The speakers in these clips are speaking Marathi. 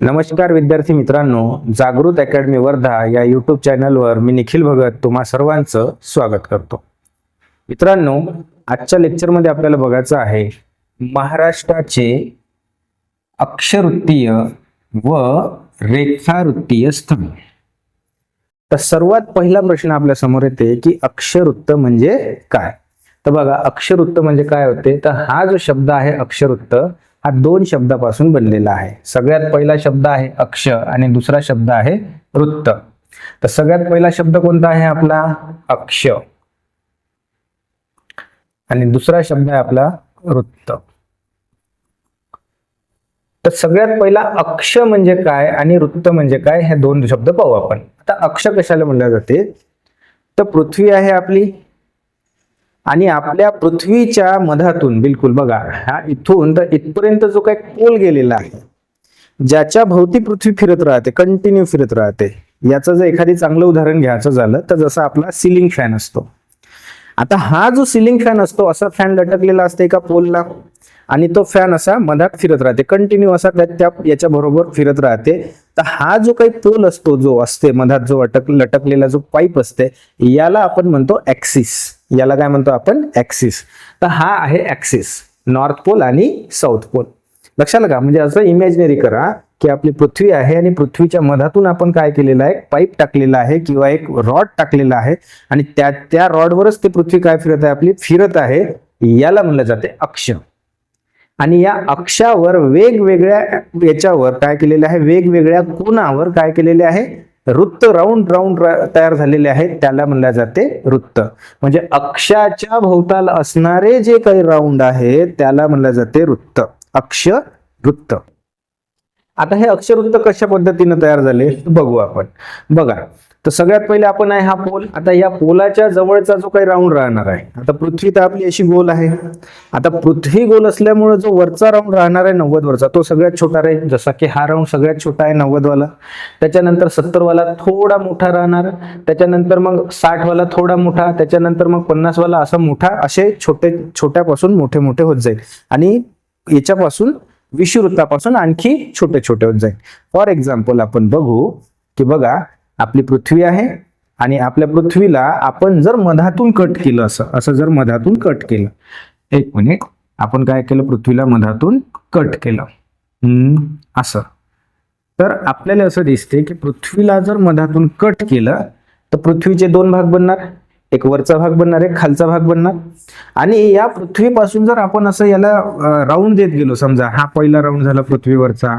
नमस्कार विद्यार्थी मित्रांनो जागृत अकॅडमी वर्धा या यूट्यूब चॅनलवर मी निखिल भगत तुम्हा सर्वांचं स्वागत करतो. मित्रांनो आजच्या लेक्चरमध्ये आपल्याला बघायचं आहे महाराष्ट्राचे अक्षरवृत्तीय व रेखावृत्तीय स्थळ. तर सर्वात पहिला प्रश्न आपल्यासमोर येते की अक्षरवृत्त म्हणजे काय? तर बघा अक्षरवृत्त म्हणजे काय होते? तर हा जो शब्द आहे अक्षरवृत्त हा दोन शब्दापासून बनलेला आहे. सगळ्यात पहिला शब्द आहे अक्ष आणि दुसरा शब्द आहे वृत्त. तर सगळ्यात पहिला शब्द कोणता आहे आपला? अक्ष आणि दुसरा शब्द आहे आपला वृत्त. तर सगळ्यात पहिला अक्ष म्हणजे काय आणि वृत्त म्हणजे काय हे दोन शब्द पाहू आपण. आता अक्ष कशाला म्हणले जाते? तर पृथ्वी आहे आपली आणि आपल्या पृथ्वीच्या मधातून बिलकुल बघा हा इथून तर इथपर्यंत जो काही पोल गेलेला आहे ज्याच्या भोवती पृथ्वी फिरत राहते कंटिन्यू फिरत राहते याचं जर एखादी चांगलं उदाहरण घ्यायचं झालं तर जसा आपला सिलिंग फॅन असतो. आता हा जो सिलिंग फॅन असतो असा फॅन लटकलेला असतो एका पोलला. आणि तो फॅन असा मधात फिरत राहते. कंटिन्यू असा त्या याच्या बरोबर फिरत राहते. तर हा जो काही पोल असतो जो असते मधात जो अटक लटकलेला जो पाईप असते याला आपण म्हणतो ऍक्सिस याला काय म्हणतो आपण? ऍक्सिस तर हा आहे ऍक्सिस नॉर्थ पोल आणि साऊथ पोल लक्षात का म्हणजे असं इमॅजिनरी करा की आपली पृथ्वी आहे आणि पृथ्वीच्या मधातून आपण काय केलेलं आहे? पाईप टाकलेला आहे किंवा एक रॉड टाकलेला आहे. आणि त्या त्या रॉडवरच ती पृथ्वी काय फिरत आहे? आपली फिरत आहे. याला म्हणलं जाते अक्ष. आणि या अक्षावर वेगवेगळ्या याच्यावर काय केलेले आहे? वेगवेगळ्या कोणावर काय केलेले आहे? वृत्त राऊंड राऊंड तयार झालेले आहेत. त्याला म्हणल्या जाते वृत्त. म्हणजे अक्षाच्या भोवताल असणारे जे काही राऊंड आहेत त्याला म्हणल्या जाते वृत्त. अक्ष वृत्त. आता हे अक्षरवृत्त कशा पद्धतीने तयार झाले? बघू आपण. बघा तर सगळ्यात पहिले आपण आहे हा पोल. आता या पोलाच्या जवळचा जो काही राऊंड राहणार आहे आता पृथ्वी तर आपली अशी गोल आहे. आता पृथ्वी गोल असल्यामुळे जो वरचा राऊंड राहणार आहे नव्वद वरचा तो सगळ्यात छोटा राहील. जसा की हा राऊंड सगळ्यात छोटा आहे नव्वद वाला त्याच्यानंतर सत्तर वाला थोडा मोठा राहणार. त्याच्यानंतर मग साठ वाला थोडा मोठा. त्याच्यानंतर मग पन्नास वाला असा मोठा असे छोटे छोट्यापासून मोठे मोठे होत जाईल. आणि याच्यापासून विषुवृत्तापासून आणखी छोटे छोटे होत जाईल. फॉर एक्झाम्पल आपण बघू की बघा आपली पृथ्वी आहे आणि आपल्या पृथ्वीला आपण जर मधातून कट केलं असं असं जर मधातून कट केलं एक मिनिट आपण काय केलं? पृथ्वीला मधातून कट केलं. हम्म, असं. तर आपल्याला असं दिसते की पृथ्वीला जर मधातून कट केलं तर पृथ्वीचे दोन भाग बनणार. एक वरचा भाग बनणार एक खालचा भाग बनणार. आणि या पृथ्वीपासून जर आपण असं याला राऊंड देत गेलो समजा हा पहिला राऊंड झाला पृथ्वीवरचा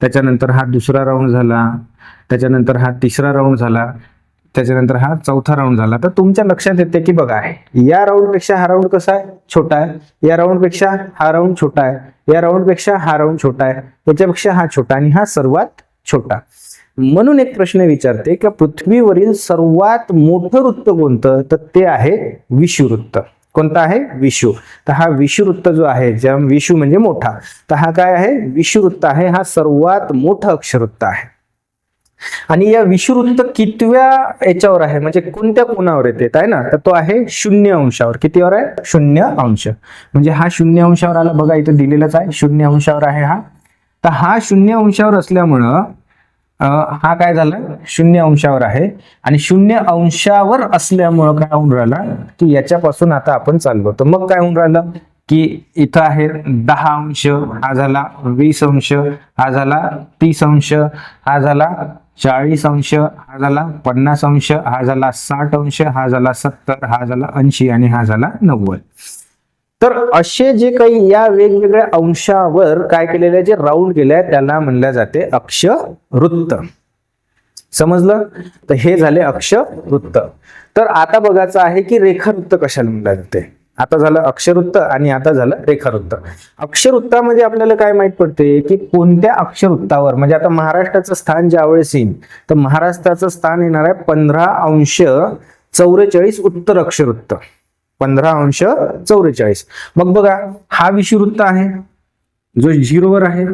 त्याच्यानंतर हा दुसरा राऊंड झाला त्याच्यानंतर हा तिसरा राऊंड झाला त्याच्यानंतर हा चौथा राऊंड झाला. तर तुमच्या लक्षात येते की बघा या राऊंडपेक्षा हा राऊंड कसा आहे? छोटा आहे. या राऊंडपेक्षा हा राऊंड छोटा आहे. या राऊंडपेक्षा हा राऊंड छोटा आहे. याच्यापेक्षा हा छोटा आणि हा सर्वात छोटा. म्हणून एक प्रश्न विचारते की पृथ्वीवरील सर्वात मोठं वृत्त कोणतं? तर ते आहे विषुवृत्त कोणतं आहे? विषु. तर हा विषुवृत्त जो आहे ज्या विषु म्हणजे मोठा तर हा काय आहे? विषुवृत्त आहे. हा सर्वात मोठा अक्षरवृत्त आहे. आणि या विषुवृत्त कितव्या याच्यावर आहे? म्हणजे कोणत्या कोणावर येते? आहे ना? तर तो आहे शून्य अंशावर. कितीवर आहे? शून्य अंश. म्हणजे हा शून्य अंशावर आला. बघा इथं दिलेलाच आहे. शून्य अंशावर आहे हा. तर हा शून्य अंशावर असल्यामुळं हा काय झाला? शून्य अंशावर आहे. आणि शून्य अंशावर असल्यामुळं काय होऊन राहिला? की याच्यापासून आता आपण चाललो. तर मग काय होऊन राहिलं? की इथं आहे दहा अंश हा झाला वीस अंश हा झाला तीस अंश हा झाला चाळीस अंश हा झाला पन्नास अंश हा झाला साठ अंश हा झाला सत्तर हा झाला ऐंशी आणि हा झाला नव्वद. तर असे जे काही या वेगवेगळ्या अंशावर काय केलेले आहे, जे राऊंड केले आहे त्याला म्हणल्या जाते अक्ष वृत्त समजलं? तर हे झाले अक्ष वृत्त तर आता बघायचं आहे की रेखावृत्त कशाला म्हणल्या जाते? आता झालं अक्षरवृत्त आणि आता झालं रेखावृत्त. अक्षरवृत्तामध्ये आपल्याला काय माहीत पडते? की कोणत्या अक्षरवृत्तावर म्हणजे आता महाराष्ट्राचं स्थान ज्यावेळेस येईल तर महाराष्ट्राचं स्थान येणार आहे पंधरा अंश चौवेचाळीस उत्तर अक्षरवृत्त पंधरा अंश चौवेचाळीस. मग बघा हा विषुवृत्त आहे जो झिरोवर आहे.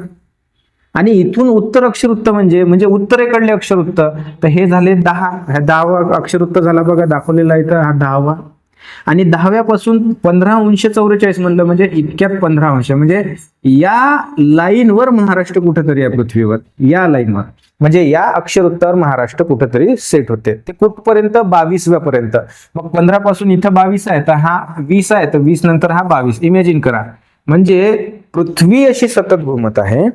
आणि इथून उत्तर अक्षरवृत्त म्हणजे म्हणजे उत्तरेकडले अक्षरवृत्त. तर हे झाले दहा. ह्या दहावा अक्षरवृत्त झाला बघा दाखवलेला इथं हा दहावा. आणि दहाव्यापासून पंधरा अंश चौवेचाळीस म्हणलं म्हणजे इतक्यात पंधरा अंश. म्हणजे या लाईनवर महाराष्ट्र कुठेतरी आहे पृथ्वीवर या लाईनवर. म्हणजे या अक्षरवृत्तावर महाराष्ट्र कुठेतरी सेट होते. ते कुठपर्यंत? बावीसव्या पर्यंत. मग पंधरा पासून इथं बावीस आहे तर हा वीस आहे तर वीस नंतर हा बावीस. इमॅजिन करा. म्हणजे पृथ्वी अशी सतत घुमत आहे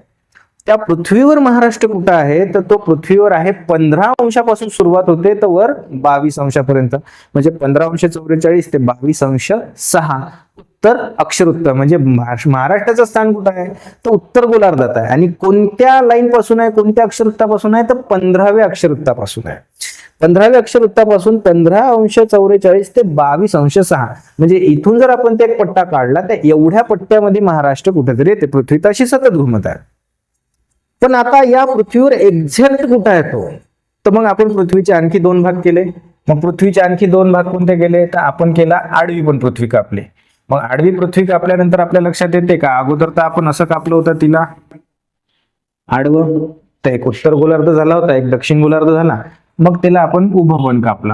त्या पृथ्वीवर महाराष्ट्र कुठं आहे? तर तो पृथ्वीवर आहे पंधरा अंशापासून सुरुवात होते तर वर बावीस अंशापर्यंत. म्हणजे पंधरा अंश चौवेचाळीस ते बावीस अंश सहा. उत्तर अक्षरउत्तर म्हणजे महाराष्ट्राचं स्थान कुठं आहे? तर उत्तर गोलार्धात आहे. आणि कोणत्या लाईन पासून आहे? कोणत्या अक्षरवृत्तापासून आहे? तर पंधराव्या अक्षरवृत्तापासून आहे. पंधराव्या अक्षरवृत्तापासून पंधरा अंश चौवेचाळीस ते बावीस अंश सहा. म्हणजे इथून जर आपण ते एक पट्टा काढला तर एवढ्या पट्ट्यामध्ये महाराष्ट्र कुठेतरी येते. पृथ्वी तशी सतत घुमत आहे. पण आता या पृथ्वीवर एक्झॅक्ट कुठं आहे तो? तर मग आपण पृथ्वीचे आणखी दोन भाग केले. मग पृथ्वीचे आणखी दोन भाग कोणते केले? तर आपण केला आडवी पण पृथ्वी कापली. मग आडवी पृथ्वी कापल्यानंतर आपल्या लक्षात येते का? अगोदर तर आपण असं कापलं होतं तिला. आडवं. तर एक उत्तर गोलार्ध झाला होता एक दक्षिण गोलार्ध झाला. मग त्याला आपण उभं पण कापला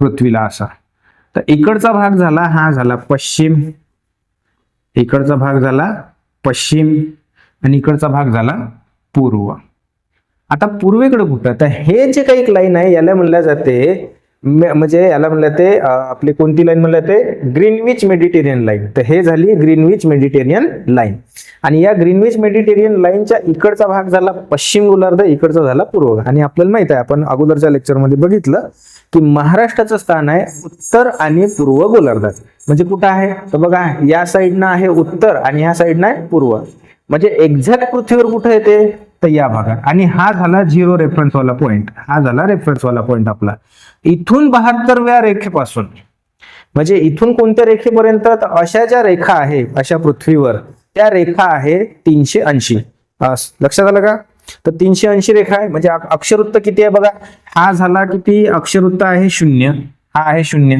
पृथ्वीला असा. तर इकडचा भाग झाला हा झाला पश्चिम. इकडचा भाग झाला पश्चिम. आणि इकडचा भाग झाला पूर्व. आता पूर्वेकडे कुठं तर हे जे काही एक लाईन आहे याला म्हणल्या जाते म्हणजे याला म्हणलं ते आपली कोणती लाईन म्हणलं ते ग्रीनविच मेडिटेरियन लाईन तर हे झाली ग्रीनविच मेडिटेरियन लाईन आणि या ग्रीनविच मेडिटेरियन लाईनच्या इकडचा भाग झाला पश्चिम गोलार्ध इकडचा झाला पूर्व. आणि आपल्याला माहीत आहे आपण अगोदरच्या लेक्चरमध्ये बघितलं की महाराष्ट्राचं स्थान आहे उत्तर आणि पूर्व गोलार्धात. म्हणजे कुठं आहे? तर बघा या साईडनं आहे उत्तर आणि या साईडनं आहे पूर्व. म्हणजे एक्झॅक्ट पृथ्वीवर कुठं येते? तर या भागात. आणि हा झाला झिरो रेफरन्स वाला पॉईंट हा झाला रेफरन्स वाला पॉईंट आपला. इथून बहात्तरव्या रेखेपासून. म्हणजे इथून कोणत्या रेखेपर्यंत? तर अशा ज्या रेखा आहे अशा पृथ्वीवर त्या रेखा आहे तीनशे ऐंशी. लक्षात आलं का? तर तीनशे ऐंशी रेखा आहे. म्हणजे अक्षरवृत्त किती आहे बघा? हा झाला किती? अक्षरवृत्त आहे शून्य. हा आहे शून्य.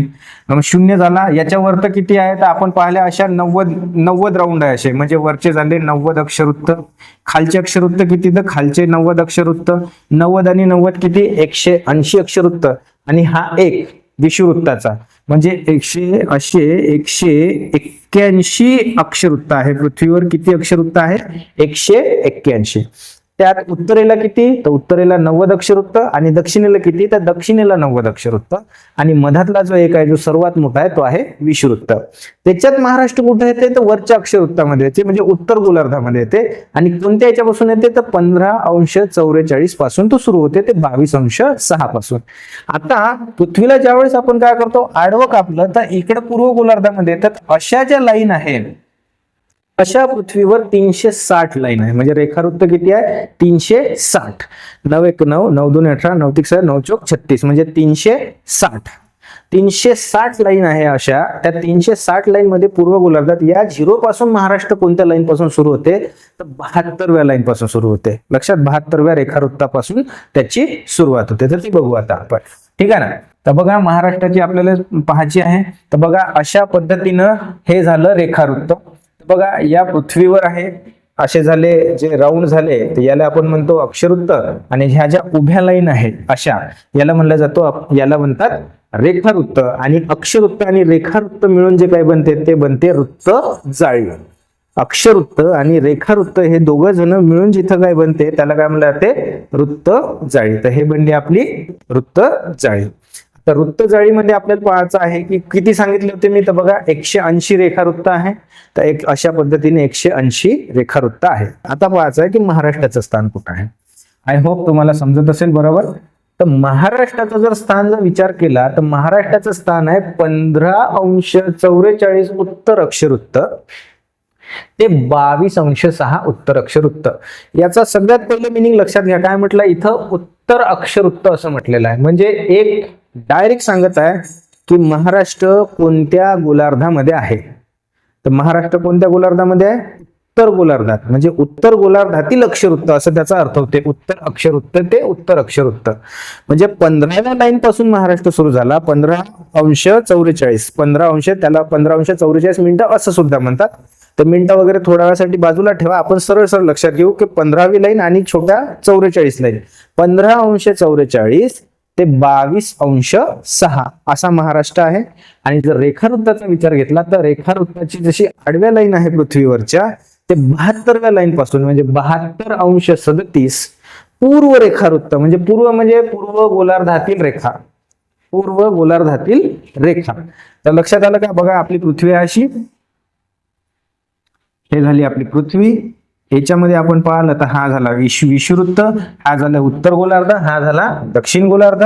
मग शून्य झाला याच्यावर तर किती आहे? तर आपण पाहिल्या अशा नव्वद नव्वद राऊंड आहे असे. म्हणजे वरचे झाले नव्वद अक्षरवृत्त खालचे अक्षरवृत्त किती? तर खालचे नव्वद अक्षरवृत्त नव्वद आणि नव्वद किती? एकशे ऐंशी अक्षरवृत्त आणि हा एक विषुवृत्ताचा म्हणजे एकशे असे एकशे एक्क्याऐंशी अक्षरवृत्त आहे. पृथ्वीवर किती अक्षरवृत्त आहे? एकशे एक्क्याऐंशी. त्यात उत्तरेला किती? तर उत्तरेला नव्वद अक्षरवृत्त आणि दक्षिणेला किती? तर दक्षिणेला नव्वद अक्षरवृत्त आणि मधातला जो एक आहे जो सर्वात मोठा आहे तो आहे विषवृत्त त्याच्यात महाराष्ट्र कुठे येते? तर वरच्या अक्षरवृत्तामध्ये येते म्हणजे उत्तर गोलार्धामध्ये येते. आणि कोणत्या याच्यापासून येते? तर पंधरा अंश चौवेचाळीसपासून तो सुरू होते ते बावीस अंश सहा पासून. आता पृथ्वीला ज्यावेळेस आपण काय करतो? आडवं कापलं तर इकडे पूर्व गोलार्धामध्ये येतात अशा ज्या लाईन आहेत अशा पृथ्वीवर तीनशे साठ लाईन आहे. म्हणजे रेखावृत्त किती आहे? तीनशे साठ. नऊ एक नऊ नऊ दोन अठरा नऊ तिक नऊ चौक छत्तीस. म्हणजे तीनशे साठ. तीनशे साठ लाईन आहे अशा. त्या तीनशे साठ लाईन मध्ये पूर्व गोलार्धात या झिरो पासून महाराष्ट्र कोणत्या लाईन पासून सुरू होते? तर बहात्तरव्या लाईन पासून सुरू होते. लक्षात बहात्तरव्या रेखावृत्तापासून त्याची सुरुवात होते. तर ती बघू आता आपण. ठीक आहे ना? तर बघा महाराष्ट्राची आपल्याला पाहायची आहे. तर बघा अशा पद्धतीनं हे झालं रेखावृत्त. बघा या पृथ्वीवर आहे. असे झाले जे राऊंड झाले तर याला आपण म्हणतो अक्षरवृत्त आणि ह्या ज्या उभ्या लाईन आहेत अशा याला म्हणला जातो याला म्हणतात रेखावृत्त. आणि अक्षरवृत्त आणि रेखावृत्त मिळून जे काय बनते ते बनते वृत्त जाळी अक्षरवृत्त आणि रेखावृत्त हे दोघं जण मिळून जिथं काय बनते त्याला काय म्हणलं जाते वृत्त जाळी. तर हे बनली आपली वृत्त जाळी. तर वृत्त जाळीमध्ये आपल्याला पाहायचं आहे की किती सांगितले होते मी? तर बघा एकशे ऐंशी रेखावृत्त आहे. तर एक अशा पद्धतीने एकशे ऐंशी रेखावृत्त आहे. आता पाहायचं आहे की महाराष्ट्राचं स्थान कुठं आहे? आय होप तुम्हाला समजत असेल बरोबर. तर महाराष्ट्राचं जर स्थान जर विचार केला तर महाराष्ट्राचं स्थान आहे पंधरा अंश चौवेचाळीस उत्तर अक्षरवृत्त. ते बावीस अंश सहा उत्तर अक्षरवृत्त. याचा सगळ्यात पहिलं मिनिंग लक्षात घ्या. काय म्हटलं? इथं उत्तर अक्षरवृत्त असं म्हटलेलं आहे. म्हणजे एक डायरेक्ट सांगत आहे की महाराष्ट्र कोणत्या गोलार्धामध्ये आहे? तर महाराष्ट्र कोणत्या गोलार्धामध्ये आहे? उत्तर गोलार्धात. म्हणजे उत्तर गोलार्धातील अक्षरवृत्त असं त्याचा अर्थ होते. उत्तर अक्षरवृत्त ते उत्तर अक्षरवृत्त म्हणजे पंधराव्या लाईन पासून महाराष्ट्र सुरू झाला. पंधरा अंश चौवेचाळीस. पंधरा अंश त्याला पंधरा अंश चौवेचाळीस मिनिटं असं सुद्धा म्हणतात. तर मिनिटं वगैरे थोड्या वेळासाठी बाजूला ठेवा. आपण सरळ सरळ लक्षात घेऊ की पंधरावी लाईन आणि छोट्या चौवेचाळीस लाईन पंधरा अंश चौवेचाळीस ते बावीस अंश सहा असा महाराष्ट्र आहे. आणि जर रेखावृत्ताचा विचार घेतला तर रेखावृत्ताची जशी आडव्या लाईन आहे पृथ्वीवरच्या ते बहात्तरव्या लाईन पासून म्हणजे बहात्तर अंश सदतीस पूर्व रेखावृत्त म्हणजे पूर्व म्हणजे पूर्व गोलार्धातील रेखा. पूर्व गोलार्धातील रेखा. तर लक्षात आलं का? बघा आपली पृथ्वी अशी. हे झाली आपली पृथ्वी. याच्यामध्ये आपण पाहिलं तर हा झाला विश विषुवृत्त हा झाला उत्तर गोलार्ध हा झाला दक्षिण गोलार्ध.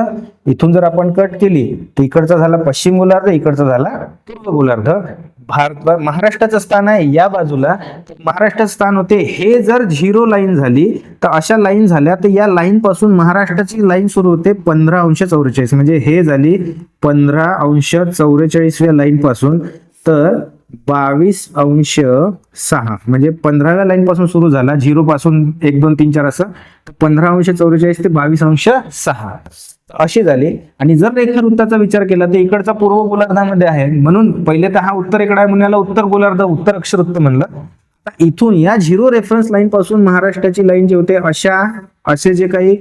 इथून जर आपण कट केली तर इकडचा झाला पश्चिम गोलार्ध इकडचा झाला पूर्व गोलार्ध. भारत महाराष्ट्राचं स्थान आहे या बाजूला. महाराष्ट्राचं स्थान होते. हे जर झिरो लाईन झाली तर अशा लाईन झाल्या तर या लाईन पासून महाराष्ट्राची लाईन सुरू होते पंधरा अंश चौवेचाळीस. म्हणजे हे झाली पंधरा अंश चौवेचाळीसव्या लाईन पासून. तर बावीस अंश सहा. म्हणजे पंधराव्या लाईन पासून सुरू झाला. झिरो पासून एक दोन तीन चार असं. तर पंधरा अंश चौवेचाळीस ते बावीस अंश सहा. अशी झाली. आणि जर रेखावृत्ताचा विचार केला तर इकडचा पूर्व गोलार्धामध्ये आहे. म्हणून पहिले तर हा उत्तर इकडे आहे म्हणून याला उत्तर गोलार्ध उत्तर अक्षरवृत्त म्हणलं. तर इथून या झिरो रेफरन्स लाईन पासून महाराष्ट्राची लाईन जी होते अशा असे जे काही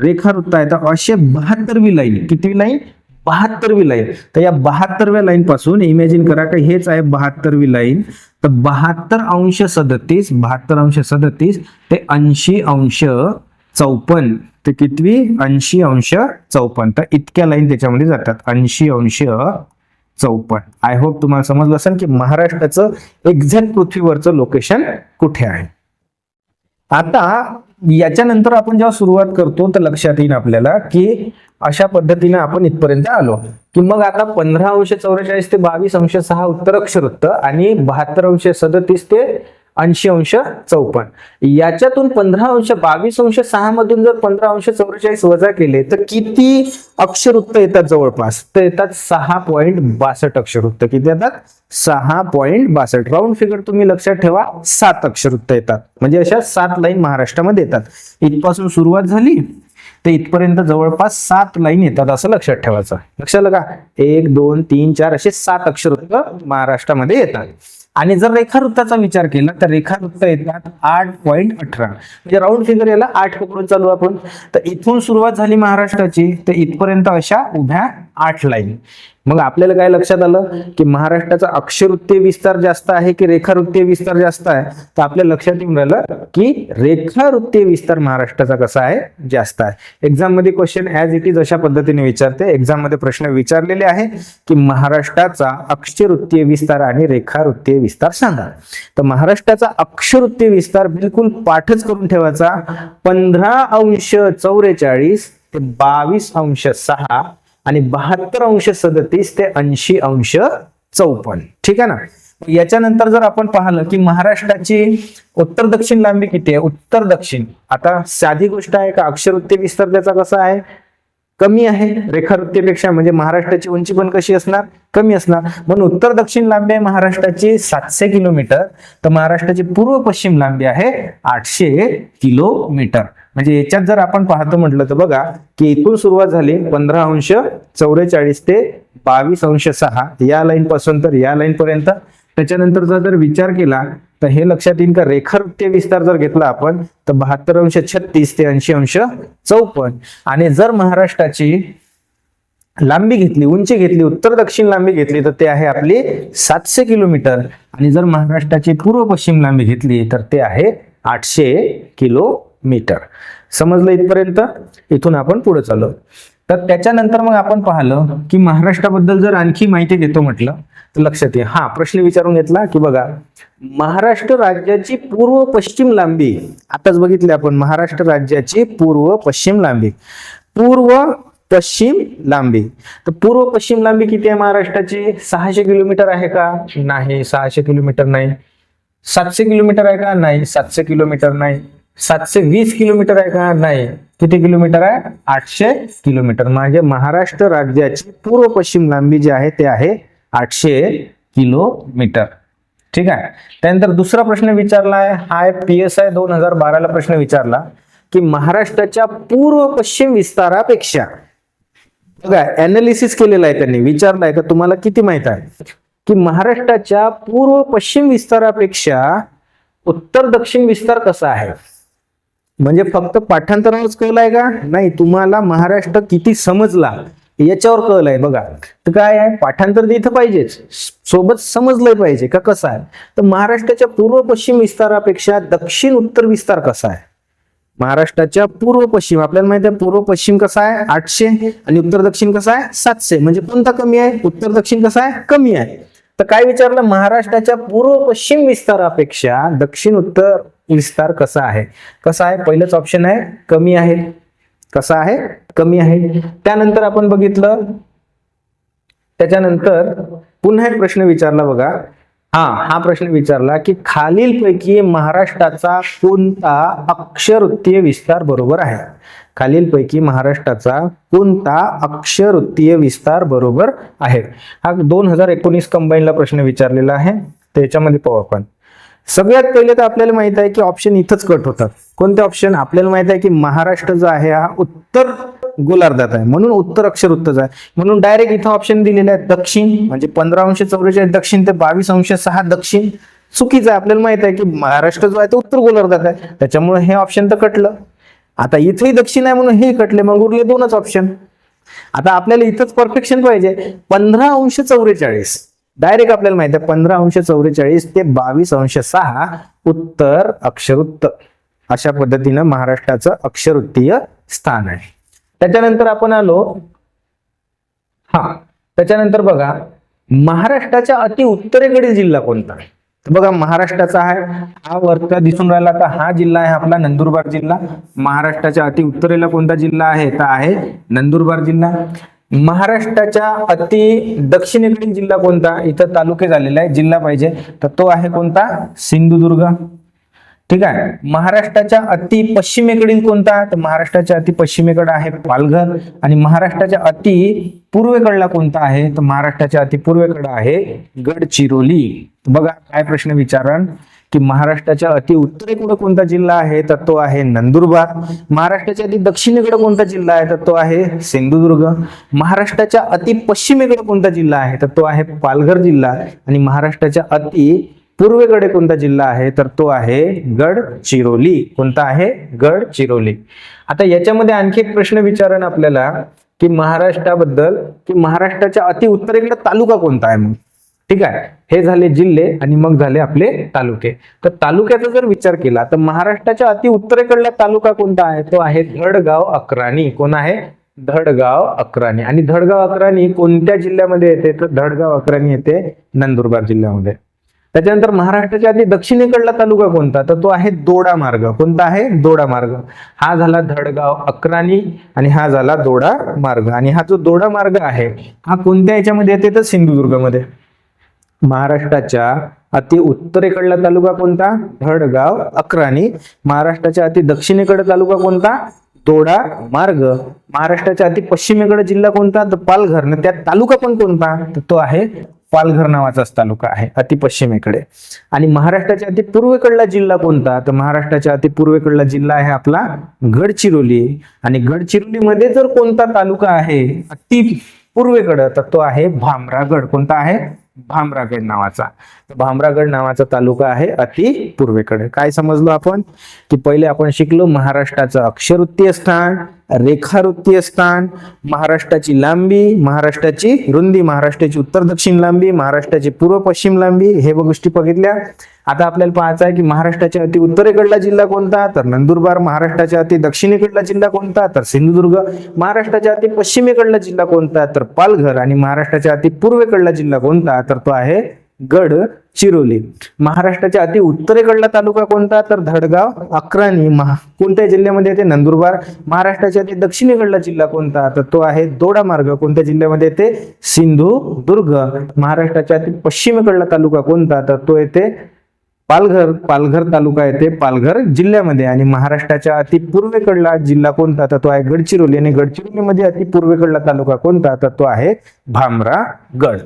रेखावृत्त आहेत तर असे बहात्तरवी लाईन कितवी लाईन बहात्तरवी लाईन. तर या बहात्तरव्या लाईन पासून इमॅजिन करा का हेच आहे बहात्तरवी लाईन. तर बहात्तर अंश सदतीस बहात्तर अंश सदतीस ते ऐंशी अंश चौपन्न. ते कितवी? ऐंशी अंश चौपन्न. तर इतक्या लाईन त्याच्यामध्ये जातात. ऐंशी अंश चौपन्न. आय होप तुम्हाला समजलं असेल की महाराष्ट्राचं एक्झॅक्ट पृथ्वीवरचं लोकेशन कुठे आहे? आता याच्यानंतर आपण जेव्हा सुरुवात करतो तर लक्षात येईल आपल्याला की अशा पद्धतीने आपण इथपर्यंत आलो. की मग आता पंधरा अंश चौवेचाळीस ते बावीस अंश सहा उत्तर अक्षरवृत्त आणि बहात्तर अंश सदतीस ते ऐंशी अंश चौपन्न. याच्यातून पंधरा अंश बावीस अंश सहा मधून जर पंधरा अंश चौवेचाळीस वजा केले तर किती अक्षरवृत्त येतात जवळपास? तर येतात सहा पॉईंट बासष्ट अक्षरवृत्त. किती येतात? सहा पॉईंट बासष्ट. राऊंड फिगर तुम्ही लक्षात ठेवा सात अक्षरवृत्त येतात. म्हणजे अशा सात लाईन महाराष्ट्रामध्ये येतात. इथपासून सुरुवात झाली तर इथपर्यंत जवळपास सात लाईन येतात असं लक्षात ठेवायचं. लक्षात आलं का एक दोन तीन चार असे सात अक्षर महाराष्ट्रामध्ये येतात. आणि जर रेखावृत्ताचा विचार केला तर रेखावृत्त येतात आठ पॉईंट अठरा. म्हणजे राऊंड फिगर याला आठ पकडून चालू आपण. तर इथून सुरुवात झाली महाराष्ट्राची तर इथपर्यंत अशा उभ्या आठ लाईन. मग आपल्याला काय लक्षात आलं? की महाराष्ट्राचा अक्षरवृत्तीय विस्तार जास्त आहे की रेखावृत्तीय विस्तार जास्त आहे? तर आपल्या लक्षात येऊन राहिलं की रेखावृत्तीय विस्तार महाराष्ट्राचा कसा आहे? जास्त आहे. एक्झाममध्ये क्वेश्चन ऍज इट इज अशा पद्धतीने विचारते. एक्झाममध्ये प्रश्न विचारलेले आहे की महाराष्ट्राचा अक्षरवृत्तीय विस्तार आणि रेखावृत्तीय विस्तार सांगा. तर महाराष्ट्राचा अक्षरवृत्तीय विस्तार बिलकुल पाठच करून ठेवायचा. पंधरा अंश चौवेचाळीस ते बावीस अंश सहा आणि बहात्तर अंश सदतीस ते ऐंशी अंश चौपन्न. ठीक आहे ना? याच्यानंतर जर आपण पाहिलं की महाराष्ट्राची उत्तर दक्षिण लांबी किती आहे? उत्तर दक्षिण. आता साधी गोष्ट आहे का? अक्षरवृत्ती विस्तार त्याचा कसा आहे? कमी आहे. रेखावृत्तीपेक्षा म्हणजे महाराष्ट्राची उंची पण कशी असणार? कमी असणार. म्हणून उत्तर दक्षिण लांबी आहे महाराष्ट्राची सातशे किलोमीटर. तर महाराष्ट्राची पूर्व पश्चिम लांबी आहे आठशे किलोमीटर. म्हणजे याच्यात जर आपण पाहतो म्हटलं तर बघा की इथून सुरुवात झाली पंधरा अंश चौवेचाळीस ते बावीस अंश सहा या लाईन पासून तर या लाईन पर्यंत. त्याच्यानंतरचा जर विचार केला तर हे लक्षात येईल का रेखावृत्तीय विस्तार जर घेतला आपण तर बहात्तर अंश छत्तीस ते ऐंशी अंश चौपन्न. आणि जर महाराष्ट्राची लांबी घेतली उंची घेतली उत्तर दक्षिण लांबी घेतली तर ते आहे आपली सातशे किलोमीटर. आणि जर महाराष्ट्राची पूर्व पश्चिम लांबी घेतली तर ते आहे आठशे किलो मीटर. समजलं इथपर्यंत? इथून आपण पुढे चालू तर त्याच्यानंतर मग आपण पाहिलं की महाराष्ट्राबद्दल जर आणखी माहिती देतो म्हटलं तर लक्षात ये. हा प्रश्न विचारून घेतला की बघा महाराष्ट्र राज्याची पूर्व पश्चिम लांबी आताच बघितली आपण महाराष्ट्र राज्याची पूर्व पश्चिम लांबी. पूर्व पश्चिम लांबी. तर पूर्व पश्चिम लांबी किती आहे महाराष्ट्राची? सहाशे किलोमीटर आहे का? नाही सहाशे किलोमीटर नाही. सातशे किलोमीटर आहे का? नाही सातशे किलोमीटर नाही. सातशे वीस किलोमीटर आहे का? नाही. किती किलोमीटर आहे? आठशे किलोमीटर. म्हणजे महाराष्ट्र राज्याची पूर्व पश्चिम लांबी जी आहे ते आहे आठशे किलोमीटर. ठीक आहे? त्यानंतर दुसरा प्रश्न विचारला आहे हा आहे पी एस आय दोन हजार बाराला प्रश्न विचारला की महाराष्ट्राच्या पूर्व पश्चिम विस्तारापेक्षा बघा अनालिसिस केलेलं आहे त्यांनी विचारलंय का तुम्हाला किती माहीत आहे? की महाराष्ट्राच्या पूर्व पश्चिम विस्तारापेक्षा उत्तर दक्षिण विस्तार कसा आहे? म्हणजे फक्त पाठांतरावरच कल आहे का? नाही तुम्हाला महाराष्ट्र किती समजला याच्यावर कल आहे बघा. तर काय आहे? पाठांतर इथं पाहिजेच. सोबत समजलंय पाहिजे का कसं आहे? तर महाराष्ट्राच्या पूर्व पश्चिम विस्तारापेक्षा दक्षिण उत्तर विस्तार कसा आहे? महाराष्ट्राच्या पूर्व पश्चिम आपल्याला माहिती आहे पूर्व पश्चिम कसा आहे? आठशे आणि उत्तर दक्षिण कसा आहे? सातशे. म्हणजे कोणता कमी आहे? उत्तर दक्षिण कसा आहे? कमी आहे. तर काय विचारलं? महाराष्ट्राच्या पूर्व पश्चिम विस्तारापेक्षा दक्षिण उत्तर विस्तार कसा आहे? कसा आहे? पहिलंच ऑप्शन आहे कमी आहे. कसा आहे? कमी आहे. त्यानंतर आपण बघितलं त्याच्यानंतर पुन्हा एक प्रश्न विचारला बघा. हा हा प्रश्न विचारला की खालीलपैकी महाराष्ट्राचा कोणता अक्षरवृत्तीय विस्तार बरोबर आहे? खालीलपैकी महाराष्ट्राचा कोणता अक्षरवृत्तीय विस्तार बरोबर आहे? हा दोन हजार एकोणीस कंबाईनला प्रश्न विचारलेला आहे. त्याच्यामध्ये पाहू आपण. सगळ्यात पहिले तर आपल्याला माहीत आहे की ऑप्शन इथंच कट होतात. कोणते ऑप्शन आपल्याला माहीत आहे की महाराष्ट्र जो आहे हा उत्तर गोलार्धात आहे. म्हणून उत्तर अक्षर उत्तर आहे. म्हणून डायरेक्ट इथं ऑप्शन दिलेले आहे दक्षिण म्हणजे पंधरा अंश चौवेचाळीस दक्षिण ते बावीस अंश सहा दक्षिण. चुकीचं आहे. आपल्याला माहीत आहे की महाराष्ट्र जो आहे तो उत्तर गोलार्धात आहे. त्याच्यामुळे हे ऑप्शन तर कटलं आता इथंही दक्षिण आहे म्हणून हे कटले मग उरले दोनच ऑप्शन आता आपल्याला इथंच परफेक्शन पाहिजे. पंधरा अंश चौवेचाळीस डायरेक्ट आपल्याला माहिती आहे पंधरा अंश चौवेचाळीस ते बावीस अंश सहा उत्तर अक्षरवृत्त अशा पद्धतीनं महाराष्ट्राचं अक्षरवृत्तीय स्थान आहे. त्याच्यानंतर आपण आलो. हा त्याच्यानंतर बघा महाराष्ट्राच्या अति उत्तरेकडील जिल्हा कोणता? तर बघा महाराष्ट्राचा आहे हा वरचा दिसून राहिला तर हा जिल्हा आहे आपला नंदुरबार जिल्हा. महाराष्ट्राच्या अति उत्तरेला कोणता जिल्हा आहे? तर आहे नंदुरबार जिल्हा. महाराष्ट्राच्या अति दक्षिणेकडील जिल्हा कोणता? इथं तालुके झालेला आहे जिल्हा पाहिजे. तर तो आहे कोणता? सिंधुदुर्ग. ठीक आहे? महाराष्ट्राच्या अति पश्चिमेकडील कोणता? तर महाराष्ट्राच्या अति पश्चिमेकडे आहे पालघर. आणि महाराष्ट्राच्या अति पूर्वेकडला कोणता आहे? तर महाराष्ट्राच्या अति पूर्वेकडे आहे गडचिरोली. बघा काय प्रश्न विचारण की महाराष्ट्राच्या अति उत्तरेकडे कोणता जिल्हा आहे तर तो आहे नंदुरबार. महाराष्ट्राच्या अति दक्षिणेकडे कोणता जिल्हा आहे तर तो आहे सिंधुदुर्ग. महाराष्ट्राच्या अति पश्चिमेकडे कोणता जिल्हा आहे तर तो आहे पालघर जिल्हा. आणि महाराष्ट्राच्या अति पूर्वेकडे कोणता जिल्हा आहे तर तो आहे गडचिरोली. कोणता आहे? गडचिरोली. आता याच्यामध्ये आणखी एक प्रश्न विचारण आपल्याला की महाराष्ट्राबद्दल की महाराष्ट्राच्या अति उत्तरेकडे तालुका कोणता आहे मग? ठीक आहे? हे झाले जिल्हे आणि मग झाले आपले तालुके. तर तालुक्याचा जर विचार केला तर महाराष्ट्राच्या अति उत्तरेकडला तालुका कोणता आहे? तो आहे धडगाव अक्राणी. कोण आहे? धडगाव अक्राणी. आणि धडगाव अक्राणी कोणत्या जिल्ह्यामध्ये येते? तर धडगाव अक्राणी येते नंदुरबार जिल्ह्यामध्ये. त्याच्यानंतर महाराष्ट्राच्या आधी दक्षिणेकडला तालुका कोणता? तर तो आहे दोडा मार्ग. कोणता आहे? दोडा मार्ग. हा झाला धडगाव अक्राणी आणि हा झाला दोडा मार्ग. आणि हा जो दोडा मार्ग आहे हा कोणत्या याच्यामध्ये येते? तर सिंधुदुर्गमध्ये. महाराष्ट्राच्या अति उत्तरेकडला तालुका कोणता? धडगाव अक्राणी. महाराष्ट्राच्या अति दक्षिणेकडे तालुका कोणता? दोडा मार्ग. महाराष्ट्राच्या अति पश्चिमेकडे जिल्हा कोणता? तर पालघर. न त्यात तालुका पण कोणता? तर तो आहे पालघर नावाचाच तालुका आहे अति पश्चिमेकडे. आणि महाराष्ट्राच्या अति पूर्वेकडला जिल्हा कोणता? तर महाराष्ट्राच्या अति पूर्वेकडला जिल्हा आहे आपला गडचिरोली. आणि गडचिरोलीमध्ये जर कोणता तालुका आहे अति पूर्वेकडं तर तो आहे भामरागड. कोणता आहे? भामरागड नावाचा. तर भामरागड नावाचा तालुका आहे अति पूर्वेकडे. काय समजलो आपण? की पहिले आपण शिकलो महाराष्ट्राचं अक्षरवृत्तीय स्थान रेखावृत्तीय स्थान महाराष्ट्राची लांबी महाराष्ट्राची रुंदी महाराष्ट्राची उत्तर दक्षिण लांबी महाराष्ट्राची पूर्व पश्चिम लांबी हे गोष्टी बघितल्या. आता आपल्याला पाहायचं आहे की महाराष्ट्राच्या अति उत्तरेकडला जिल्हा कोणता? तर नंदुरबार महाराष्ट्राच्या अति दक्षिणेकडला जिल्हा कोणता? तर सिंधुदुर्ग महाराष्ट्राच्या अति पश्चिमेकडला जिल्हा कोणता? तर पालघर आणि महाराष्ट्राच्या अति पूर्वेकडला जिल्हा कोणता? तर तो आहे गड चिरोली. महाराष्ट्राच्या अति उत्तरेकडला तालुका कोणता? तर धडगाव अक्राणी महा कोणत्या जिल्ह्यामध्ये येते? नंदुरबार. महाराष्ट्राच्या अति दक्षिणेकडला जिल्हा कोणता? तर तो आहे दोडा मार्ग. कोणत्या जिल्ह्यामध्ये येते? सिंधुदुर्ग महाराष्ट्राच्या अति पश्चिमेकडला तालुका कोणता? तर तो येते पालघर. पालघर तालुका येते पालघर जिल्ह्यामध्ये. आणि महाराष्ट्राच्या अति पूर्वेकडला जिल्हा कोणता? तर तो आहे गडचिरोली. आणि गडचिरोलीमध्ये अति पूर्वेकडला तालुका कोणता? तर तो आहे भामरागड.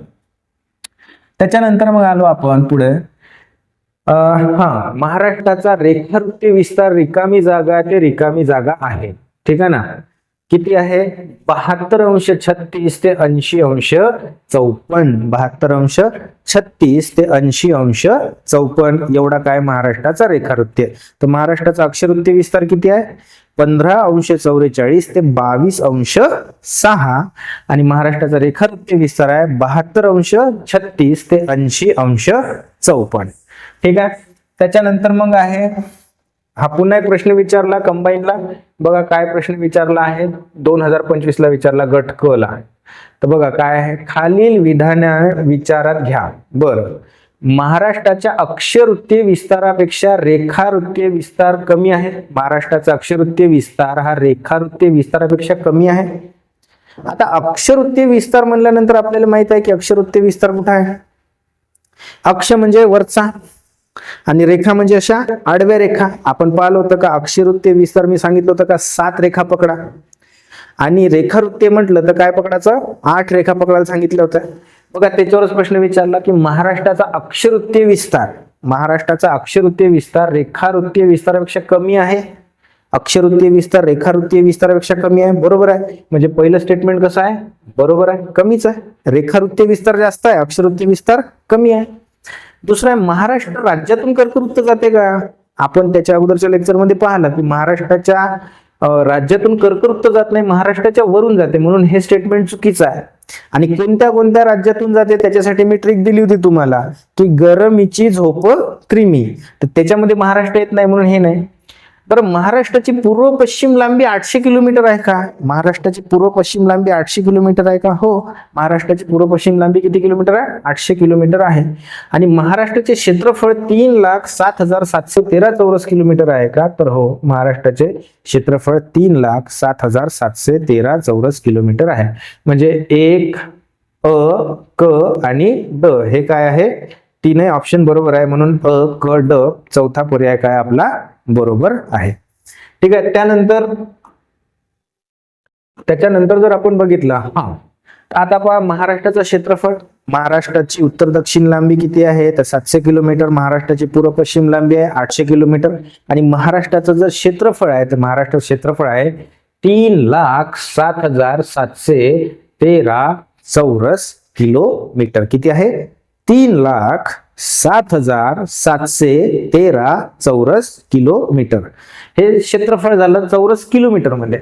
त्याच्यानंतर मग आलो आपण पुढे. हा. महाराष्ट्राचा रेखावृत्ती विस्तार रिकामी जागा ते रिकामी जागा आहे. ठीक आहे ना? किती आहे? बहात्तर अंश छत्तीस ते ऐंशी अंश चौपन्न. बहात्तर अंश छत्तीस ते ऐंशी अंश चौपन्न. एवढा काय महाराष्ट्राचा रेखावृत्ती आहे. तर महाराष्ट्राचा अक्षरवृत्ती विस्तार किती आहे? पंधरा अंश चौवेचाळीस ते बावीस अंश सहा. आणि महाराष्ट्राचा रेखावृत्ती विस्तार आहे बहात्तर अंश छत्तीस ते ऐंशी अंश चौपन्न. ठीक आहे? त्याच्यानंतर मग आहे हा पुन्हा एक प्रश्न विचारला कंबाईनला बघा काय प्रश्न विचारला आहे. दोन हजार पंचवीस ला विचारला गट क ला. तर बघा काय आहे? खालील विधान विचारात घ्या. बरं. महाराष्ट्राच्या अक्षरवृत्तीय विस्तारापेक्षा रेखावृत्तीय विस्तार कमी आहे. महाराष्ट्राचा अक्षरवृत्तीय विस्तार हा रेखावृत्तीय विस्तारापेक्षा कमी आहे. आता अक्षरवृत्तीय विस्तार म्हणल्यानंतर आपल्याला माहीत आहे की अक्षरवृत्तीय विस्तार कुठं आहे? अक्ष म्हणजे वरचा आणि रेखा म्हणजे अशा आडव्या रेखा. आपण पाहिलं होतं का अक्षरवृत्तीय विस्तार मी सांगितलं होतं का सात रेखा पकडा. आणि रेखावृत्तीय म्हटलं तर काय पकडायचं? आठ रेखा पकडायला सांगितलं होतं बघा त्याच्यावरच प्रश्न विचारला की महाराष्ट्राचा अक्षरवृत्तीय विस्तार महाराष्ट्राचा अक्षरवृत्तीय विस्तार रेखावृत्तीय विस्तारापेक्षा कमी आहे? अक्षरवृत्तीय विस्तार रेखावृत्तीय विस्तारापेक्षा कमी आहे? बरोबर आहे. म्हणजे पहिलं स्टेटमेंट कसं आहे? बरोबर आहे. कमीच आहे. रेखावृत्तीय विस्तार जास्त आहे. अक्षरवृत्तीय विस्तार कमी आहे. दुसरं आहे महाराष्ट्र राज्यातून कर्कवृत्त जाते का? आपण त्याच्या अगोदरच्या लेक्चरमध्ये पाहिलं की महाराष्ट्राच्या राज्यातून कर्कवृत्त जात नाही महाराष्ट्राच्या वरून जाते म्हणून हे स्टेटमेंट चुकीचं आहे. आणि कोणत्या कोणत्या राज्यातून जाते त्याच्यासाठी मी ट्रिक दिली होती तुम्हाला. की गरमीची झोप क्रिमी. तर त्याच्यामध्ये महाराष्ट्र येत नाही म्हणून हे नाही. तर महाराष्ट्राची पूर्व पश्चिम लांबी आठशे किलोमीटर आहे का? महाराष्ट्राची पूर्व पश्चिम लांबी आठशे किलोमीटर आहे का? हो. महाराष्ट्राची पूर्व पश्चिम लांबी किती किलोमीटर आहे? आठशे किलोमीटर आहे. आणि महाराष्ट्राचे क्षेत्रफळ तीन लाख सात हजार सातशे तेरा चौरस किलोमीटर आहे का? तर हो महाराष्ट्राचे क्षेत्रफळ तीन लाख सात हजार सातशे तेरा चौरस किलोमीटर आहे. म्हणजे एक अ क आणि ड हे काय आहे? तीनही ऑप्शन बरोबर आहे म्हणून अ क ड चौथा पर्याय काय आपला? बरोबर आहे. ठीक आहे त्यानंतर त्याच्यानंतर जर आपण बघितलं हा आता पहा महाराष्ट्राचं क्षेत्रफळ महाराष्ट्राची उत्तर दक्षिण लांबी किती आहे? तर सातशे किलोमीटर महाराष्ट्राची पूर्व पश्चिम लांबी आहे आठशे किलोमीटर. आणि महाराष्ट्राचं जर क्षेत्रफळ आहे तर महाराष्ट्र क्षेत्रफळ आहे तीन लाख सात हजार सातशे तेरा चौरस किलोमीटर. किती आहे? तीन लाख सात हजार सातशे तेरा चौरस किलोमीटर. हे क्षेत्रफळ झालं चौरस किलोमीटरमध्ये.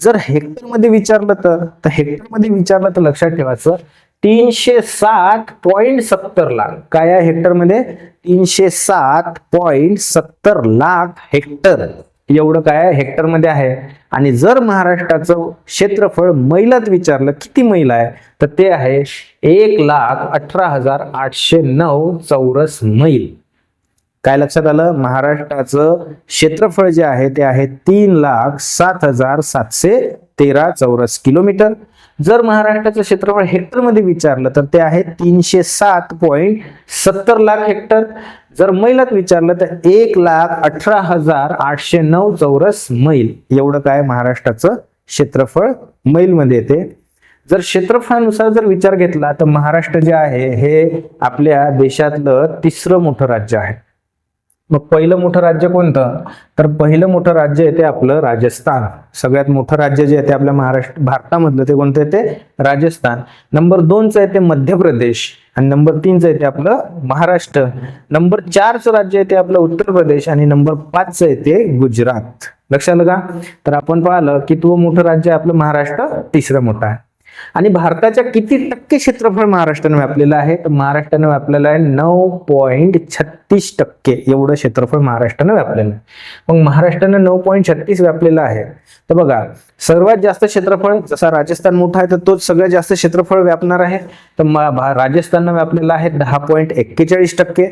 जर हेक्टरमध्ये विचारलं तर तर हेक्टरमध्ये विचारलं तर लक्षात ठेवायचं तीनशे सात पॉईंट सत्तर लाख. काय आहे हेक्टरमध्ये तीनशे सात पॉईंट सत्तर लाख हेक्टर. एवढं काय हेक्टरमध्ये आहे? आणि जर महाराष्ट्राचं क्षेत्रफळ मैलात विचारलं किती मैल आहे? तर ते आहे एक लाख अठरा हजार आठशे नऊ चौरस मैल. काय लक्षात आलं? महाराष्ट्राचं क्षेत्रफळ जे आहे ते आहे तीन लाख सात हजार सातशे तेरा चौरस किलोमीटर. जर महाराष्ट्राचं क्षेत्रफळ हेक्टरमध्ये विचारलं तर ते आहे तीनशे सात पॉईंट सत्तर लाख हेक्टर. जर मैलात विचारलं तर एक लाख अठरा हजार आठशे नऊ चौरस मैल. एवढं काय महाराष्ट्राचं क्षेत्रफळ मैलमध्ये येते. जर क्षेत्रफळानुसार जर विचार घेतला तर महाराष्ट्र जे आहे हे आपल्या देशातलं तिसरं मोठं राज्य आहे. मग पहिलं मोठं राज्य कोणतं? तर पहिलं मोठं राज्य येते आपलं राजस्थान. सगळ्यात मोठं राज्य जे येते आपल्या महाराष्ट्र भारतामधलं ते कोणतं येते? राजस्थान. नंबर दोनचं येते मध्य प्रदेश आणि नंबर तीनचं येते आपलं महाराष्ट्र. नंबर चारचं राज्य येते आपलं उत्तर प्रदेश आणि नंबर पाचचं येते गुजरात. लक्षात आलं का तर आपण पाहिलं की तो मोठं राज्य आपलं महाराष्ट्र तिसरं मोठं आहे. आणि भारताच्या किती टक्के क्षेत्रफळ महाराष्ट्राने व्यापलेलं आहे? तर महाराष्ट्राने व्यापलेलं आहे नऊ पॉईंट छत्तीस टक्के. एवढं क्षेत्रफळ महाराष्ट्राने व्यापलेलं आहे. मग महाराष्ट्राने नऊ पॉईंट छत्तीस व्यापलेलं आहे. तर बघा सर्वात जास्त क्षेत्रफळ जसा राजस्थान मोठा आहे तर तोच सगळ्यात जास्त क्षेत्रफळ व्यापणार आहे. तर राजस्थाननं व्यापलेलं आहे दहा पॉईंट एक्केचाळीस टक्के.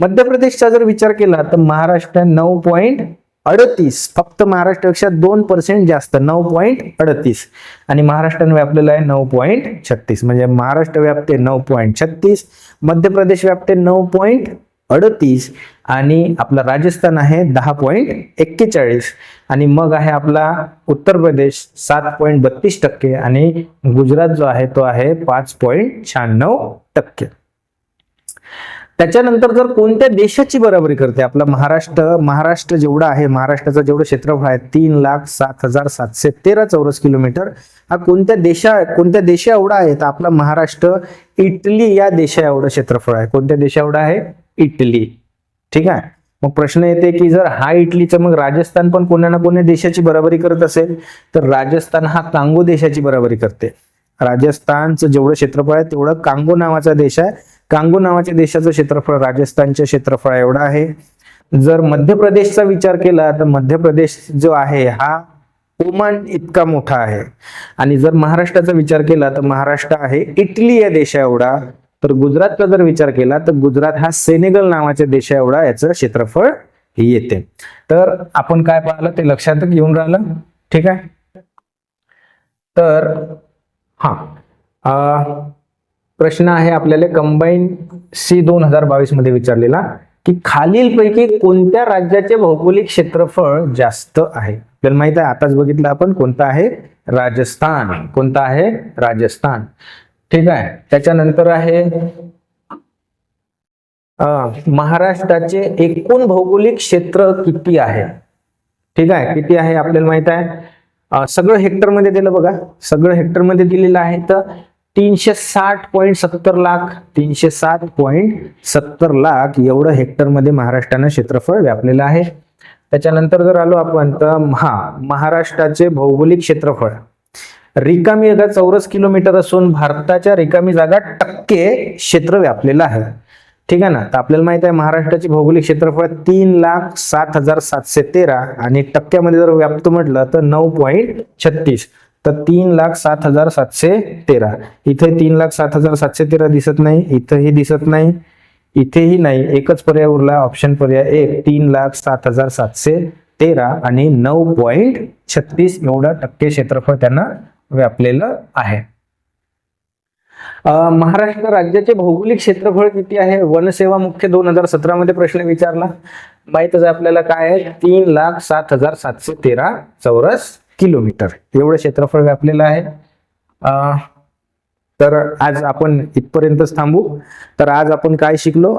मध्य प्रदेशचा जर विचार केला तर महाराष्ट्र नऊ पॉईंट अडतीस फक्त महाराष्ट्रापेक्षा दोन पर्सेंट जास्त नऊ पॉईंट अडतीस. आणि महाराष्ट्राने व्यापलेलं आहे नऊ पॉईंट छत्तीस. म्हणजे महाराष्ट्र व्यापते नऊ पॉईंट छत्तीस मध्य प्रदेश व्यापते नऊ पॉईंट अडतीस आणि आपला राजस्थान आहे दहा पॉईंट एक्केचाळीस. आणि मग आहे आपला उत्तर प्रदेश सात पॉईंट बत्तीस टक्के आणि गुजरात जो आहे तो आहे पाच पॉईंट शहाण्णव टक्के. त्याच्यानंतर जर कोणत्या देशाची बराबरी करते आपला महाराष्ट्र महाराष्ट्र जेवढा आहे महाराष्ट्राचं जेवढं क्षेत्रफळ आहे तीन लाख सात हजार सातशे तेरा चौरस किलोमीटर. हा कोणत्या देशा कोणत्या देशा एवढा आहे तर आपला महाराष्ट्र इटली या देशा एवढं क्षेत्रफळ आहे. कोणत्या देशा एवढा आहे? इटली. ठीक आहे? मग प्रश्न येते की जर हा इटलीचं मग राजस्थान पण कोण्या ना कोण्या देशाची बराबरी करत असेल तर राजस्थान हा कांगो देशाची बराबरी करते. राजस्थानचं जेवढं क्षेत्रफळ आहे तेवढं कांगो नावाचा देश आहे. कांगो नावाच्या देशाचं क्षेत्रफळ राजस्थानच्या क्षेत्रफळ एवढं आहे. जर मध्य प्रदेशचा विचार केला तर मध्य प्रदेश जो आहे हा ओमान इतका मोठा आहे. आणि जर महाराष्ट्राचा विचार केला तर महाराष्ट्र आहे इटली या देशा एवढा. तर गुजरातचा जर विचार केला तर गुजरात हा सेनेगल नावाच्या देशा एवढा याचं क्षेत्रफळ येते. तर आपण काय पाहिलं ते लक्षात घेऊन राहिलं. ठीक आहे? तर हा. प्रश्न आहे आपल्याला कंबाईन सी दोन हजार बावीसमध्ये विचारलेला की खालीलपैकी कोणत्या राज्याचे भौगोलिक क्षेत्रफळ जास्त आहे? आपल्याला माहीत आहे आताच बघितलं आपण कोणतं आहे? राजस्थान. कोणतं आहे? राजस्थान. ठीक आहे त्याच्यानंतर आहे महाराष्ट्राचे एकूण भौगोलिक क्षेत्र किती आहे? ठीक आहे किती आहे आपल्याला माहीत आहे? सगळं हेक्टरमध्ये दिलं बघा. सगळं हेक्टरमध्ये दिलेलं आहे तर तीनशे साठ पॉईंट सत्तर लाख तीनशे सात पॉईंट सत्तर लाख एवढं हेक्टरमध्ये महाराष्ट्रानं क्षेत्रफळ व्यापलेलं आहे. त्याच्यानंतर जर आलो आपण तर हा महाराष्ट्राचे भौगोलिक क्षेत्रफळ. रिकामी जागा चौरस किलोमीटर असून भारताच्या रिकामी जागा टक्के क्षेत्र व्यापलेलं आहे. ठीक आहे ना? तर आपल्याला माहीत आहे महाराष्ट्राचे भौगोलिक क्षेत्रफळ तीन लाख सात हजार सातशे तेरा आणि टक्क्यामध्ये जर व्याप्त म्हटलं तर नऊ पॉईंट छत्तीस. तर तीन लाख सात हजार सातशे तेरा. इथे तीन लाख सात हजार सातशे तेरा दिसत नाही इथंही दिसत नाही इथेही नाही. एकच पर्याय उरला ऑप्शन पर्याय एक तीन लाख सात हजार सातशे तेरा आणि नऊ पॉईंट छत्तीस एवढा टक्के क्षेत्रफळ त्यांना व्यापलेलं आहे. महाराष्ट्र राज्याचे भौगोलिक क्षेत्रफळ किती आहे? वनसेवा मुख्य दोन हजार सतरा मध्ये प्रश्न विचारला. माहितच आपल्याला काय आहे? तीन लाख सात हजार सातशे तेरा चौरस किलोमीटर. एवढं क्षेत्रफळ व्यापलेलं आहे. तर आज आपण इथपर्यंतच थांबू. तर आज आपण काय शिकलो?